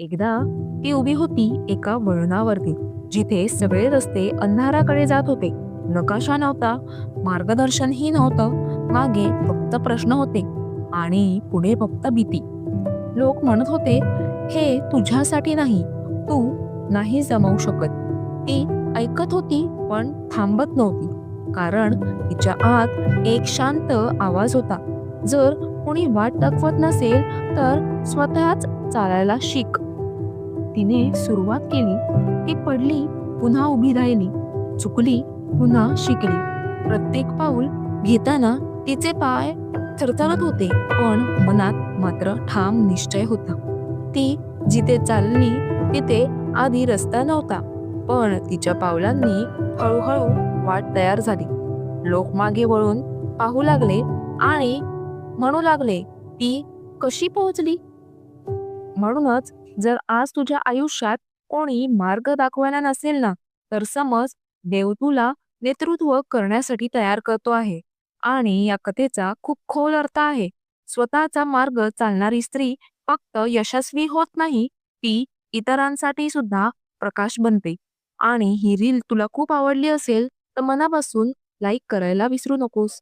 एकदा ती उभी होती एका वळणावरती जिथे सगळे रस्ते अंधाराकडे जात होते. नकाशा नव्हता मार्गदर्शनही नव्हतं मागे फक्त प्रश्न होते आणि पुढे फक्त भीती. लोक म्हणत होते हे तुझ्यासाठी नाही तू नाही जमवू शकत. ती ऐकत होती पण थांबत नव्हती कारण तिच्या आत एक शांत आवाज होता. जर कोणी वाट दाखवत नसेल तर स्वतःच चालायला शिक. तिने सुरुवात केली ती पडली पुन्हा उभी राहिली चुकली पुन्हा शिकली. प्रत्येक पाऊल घेताना तिचे पाय थरथरत होते पण मनात मात्र ठाम निश्चय होता. ती जिथे चालली तिथे आधी रस्ता नव्हता पण तिच्या पावलांनी हळूहळू वाट तयार झाली. लोक मागे वळून पाहू लागले आणि म्हणू लागले ती कशी पोहोचली? म्हणूनच जर आज तुझ्या आयुष्यात कोणी मार्ग दाखवायला नसेल ना तर समज देव तुला नेतृत्व करण्यासाठी तयार करतो आहे आणि या कथेचा खूप खोल अर्थ आहे. स्वतःचा मार्ग चालणारी स्त्री फक्त यशस्वी होत नाही ती इतरांसाठी सुद्धा प्रकाश बनते. आणि ही रील तुला खूप आवडली असेल तर मनापासून लाईक करायला विसरू नकोस.